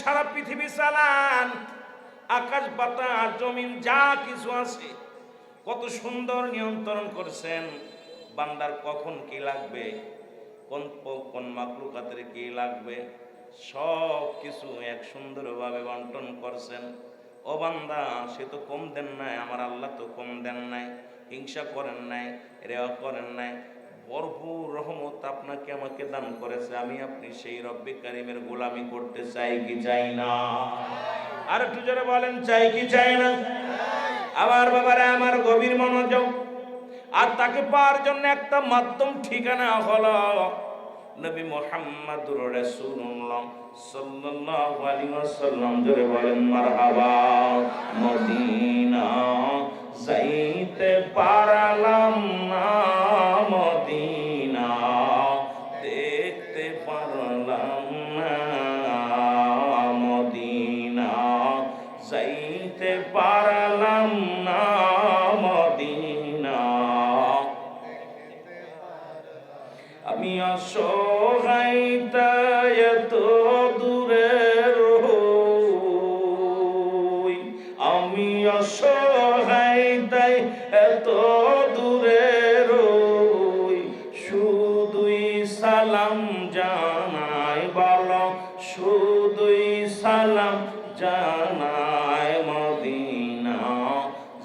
সারা পৃথিবী চালান। আকাশ, বাতাস, জমিন, যা কিছু আছে, কত সুন্দর নিয়ন্ত্রণ করছেন। বান্দার কখন কি লাগবে? কোন কোন মাকলুকাতের কি লাগবে? সব কিছু এক সুন্দরভাবে বন্টন করছেন। ও বান্দা, সে তো কম দেন নাই, আমার আল্লাহ তো কম দেন নাই। হিংসা করেন নাই, রেওয়া করেন নাই। ভরপুর রহমত আপনাকে আমাকে দান করেছে। আমি আপনি সেই রব্বি কারিমের গোলামি করতে চাই কি চাই না? আর একটু জোরে বলেন, চাই কি চাই না? আবার বাবারা, আমার গভীর মনোযোগ। আর তাকে পাওয়ার জন্য একটা মাধ্যম, ঠিকানা হলো নবী মোহাম্মদুর রাসূলুল্লাহ সাল্লাল্লাহু আলাইহি ওয়াসাল্লাম। জোরে বলেন, মারহাবা, মদিনা, যাইতে পারলাম দেখতে পারলাম না। মদিনা যাইতে পারলাম না। মদিনা আমি অসহায় তো শুধুই সালাম জানাই মদিনা।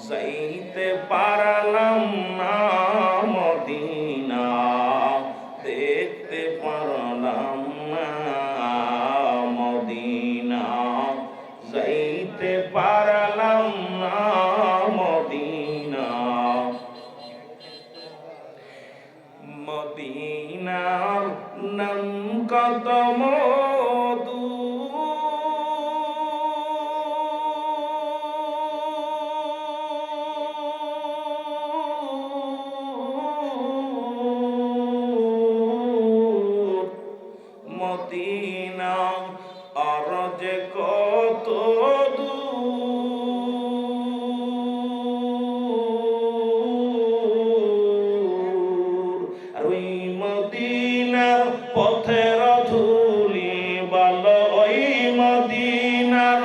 যাইতে পারলাম না মদিনা। দেখতে পারলাম না মদিনা। যাইতে পারলাম না মদিনা। মদিনার নাম কত মদিনা আর যে কত মদিনার পথের ধুলি বল, ওই মদিনার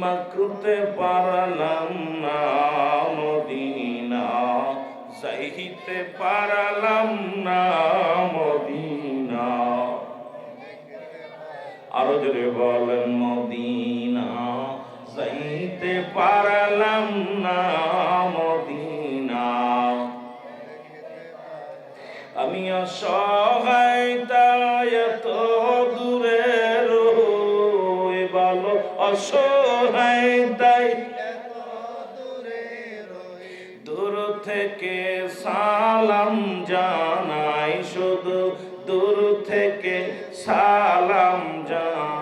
মাকরুতে পারলাম না, মদিনা যাইতে পারলাম না, মদিনা আরও জোরে বলেন, মদিনা যাইতে পারলাম না, মদিনা। আমি অসহায়, তাই এত দূরে রই বলো, অসহায়, তাই দূর থেকে সালাম জানাই শুধু দূর থেকে সালাম জানাই